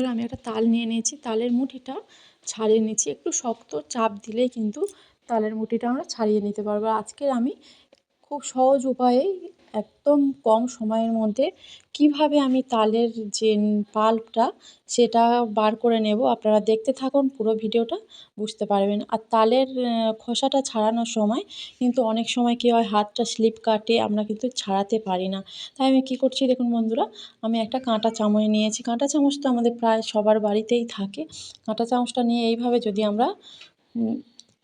বন্ধুরা, আমি একটা তাল নিয়ে নিয়েছি। তালের মুঠিটা ছাড়িয়ে নিয়েছি। একটু শক্ত চাপ দিলেই কিন্তু তালের মুঠিটা আমরা ছাড়িয়ে নিতে পারব। আজকের আমি খুব সহজ উপায়েই একদম কম সময়ের মধ্যে কীভাবে আমি তালের যে পাল্পটা সেটা বার করে নেব, আপনারা দেখতে থাকুন পুরো ভিডিওটা, বুঝতে পারবেন। আর তালের খোসাটা ছাড়ানোর সময় কিন্তু অনেক সময় কী হয়, হাতটা স্লিপ কাটে, আমরা কিন্তু ছাড়াতে পারি না। তাই আমি কী করছি দেখুন বন্ধুরা, আমি একটা কাঁটা চামচ নিয়েছি। কাঁটা চামচ তো আমাদের প্রায় সবার বাড়িতেই থাকে। কাঁটা চামচটা নিয়ে এইভাবে যদি আমরা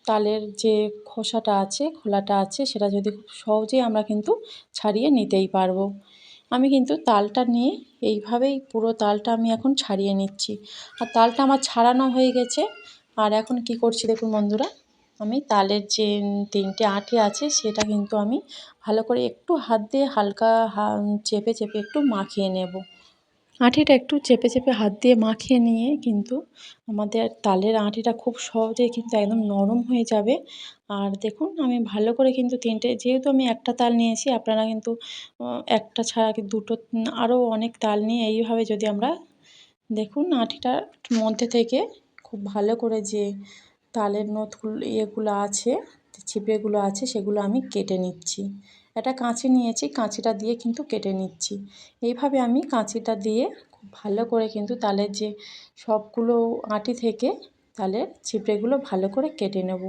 তালের যে খোসাটা আছে, খোলাটা আছে, সেটা যদি খুব সহজেই আমরা কিন্তু ছাড়িয়ে নিতেই পারব। আমি কিন্তু তালটা নিয়ে এইভাবেই পুরো তালটা আমি এখন ছাড়িয়ে নিচ্ছি। আর তালটা আমার ছাড়ানো হয়ে গেছে। আর এখন কি করছি দেখুন বন্ধুরা, আমি তালের যে তিনটে আঁটি আছে, সেটা কিন্তু আমি ভালো করে একটু হাত দিয়ে হালকা চেপে চেপে একটু মাখিয়ে নেব। আঁটিটা একটু চেপে চেপে হাত দিয়ে মাখিয়ে নিয়ে কিন্তু আমাদের তালের আঁটিটা খুব সহজেই কিন্তু একদম নরম হয়ে যাবে। আর দেখুন, আমি ভালো করে কিন্তু তিনটে, যেহেতু আমি একটা তাল নিয়েছি, আপনারা কিন্তু একটা ছাড়া দুটো আরও অনেক তাল নিয়ে এইভাবে যদি আমরা দেখুন আঁটিটার মধ্যে থেকে খুব ভালো করে যে তালের নথগুলো ইয়েগুলো আছে ছিপড়েগুলো আছে, সেগুলো আমি কেটে নিচ্ছি। একটা কাঁচি নিয়েছি, কাঁচিটা দিয়ে কিন্তু কেটে নিচ্ছি। এইভাবে আমি কাঁচিটা দিয়ে খুব ভালো করে কিন্তু তালের যে সবগুলো আঁটি থেকে তালের ছিপড়েগুলো ভালো করে কেটে নেব।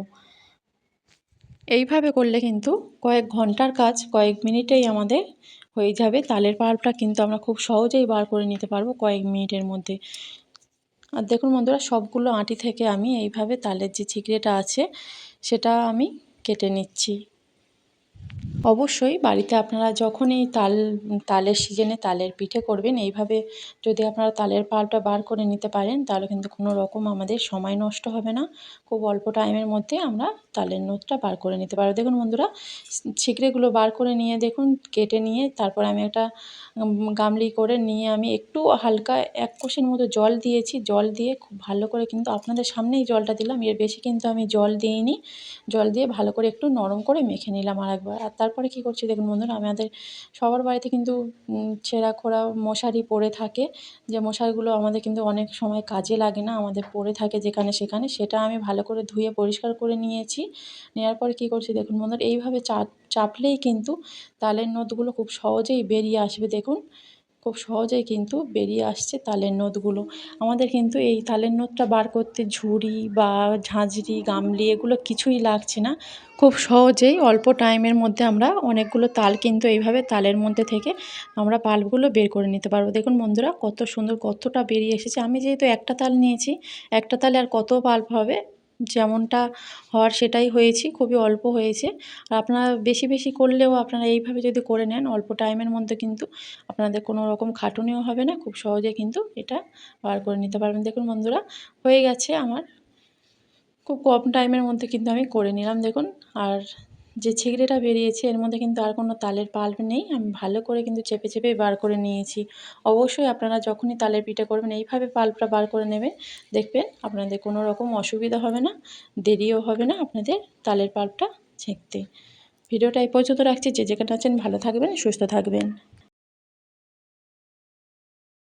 এইভাবে করলে কিন্তু কয়েক ঘণ্টার কাজ, কয়েক মিনিটেই আমাদের হয়ে যাবে। তালের পাল্পটা কিন্তু আমরা খুব সহজেই বার করে নিতে পারব কয়েক মিনিটের মধ্যে। আর দেখুন বন্ধুরা, সবগুলো আঁটি থেকে আমি এইভাবে তালের যে চিকড়েটা আছে, সেটা আমি কেটে নিচ্ছি। অবশ্যই বাড়িতে আপনারা যখনই তাল, তালের সিজনে তালের পিঠে করবেন, এইভাবে যদি আপনারা তালের পালটা বার করে নিতে পারেন, তাহলে কিন্তু কোনো রকম আমাদের সময় নষ্ট হবে না। খুব অল্প টাইমের মধ্যে আমরা তালের নোটটা বার করে নিতে পারব। দেখুন বন্ধুরা, ছিকড়েগুলো বার করে নিয়ে দেখুন, কেটে নিয়ে তারপর আমি একটা গামলি করে নিয়ে আমি একটু হালকা এক কোষের মতো জল দিয়েছি। জল দিয়ে খুব ভালো করে কিন্তু আপনাদের সামনেই জলটা দিলাম। এর বেশি কিন্তু আমি জল দিইনি। জল দিয়ে ভালো করে একটু নরম করে মেখে নিলাম আর একবার আর তারপরে কী করছি দেখুন বন্ধুরা, আমাদের সবার বাড়িতে কিন্তু ছেঁড়া খোড়া মশারি পড়ে থাকে। যে মশারিগুলো আমাদের কিন্তু অনেক সময় কাজে লাগে না, আমাদের পড়ে থাকে যেখানে সেখানে, সেটা আমি ভালো করে ধুয়ে পরিষ্কার করে নিয়েছি। নেওয়ার পরে কী করছি দেখুন বন্ধুরা, এইভাবে চাপ চাপলেই কিন্তু তালের নদগুলো খুব সহজেই বেরিয়ে আসবে। দেখুন খুব সহজেই কিন্তু বেরিয়ে আসছে তালের নদগুলো আমাদের কিন্তু এই তালের নদটা বার করতে ঝুড়ি বা ঝাঁঝরি, গামলি এগুলো কিছুই লাগছে না। খুব সহজেই অল্প টাইমের মধ্যে আমরা অনেকগুলো তাল কিন্তু এইভাবে তালের মধ্যে থেকে আমরা পাল্পগুলো বের করে নিতে পারব। দেখুন বন্ধুরা, কত সুন্দর কতটা বেরিয়ে এসেছে। আমি যেহেতু একটা তাল নিয়েছি, একটা তালে আর কত পাল্প হবে? যেমনটা হওয়ার সেটাই হয়েছি, খুবই অল্প হয়েছে। আর আপনারা বেশি বেশি করলেও আপনারা এইভাবে যদি করে নেন, অল্প টাইমের মধ্যে কিন্তু আপনাদের কোনো রকম খাটুনিও হবে না, খুব সহজে কিন্তু এটা বার করে নিতে পারবেন। দেখুন বন্ধুরা, হয়ে গেছে আমার। খুব কম টাইমের মধ্যে কিন্তু আমি করে নিলাম, দেখুন। আর যে ছিগড়েটা বেরিয়েছে, এর মধ্যে কিন্তু আর কোনো তালের পাল্প নেই। আমি ভালো করে কিন্তু চেপে চেপে বার করে নিয়েছি। অবশ্যই আপনারা যখনই তালের পিঠা করবেন, এইভাবে পাল্পটা বার করে নেবেন। দেখবেন আপনাদের কোনো রকম অসুবিধা হবে না, দেরিও হবে না আপনাদের তালের পাল্পটা ছেঁকতে। ভিডিওটা এই পর্যন্ত রাখছি। যে যেখানে আছেন ভালো থাকবেন, সুস্থ থাকবেন।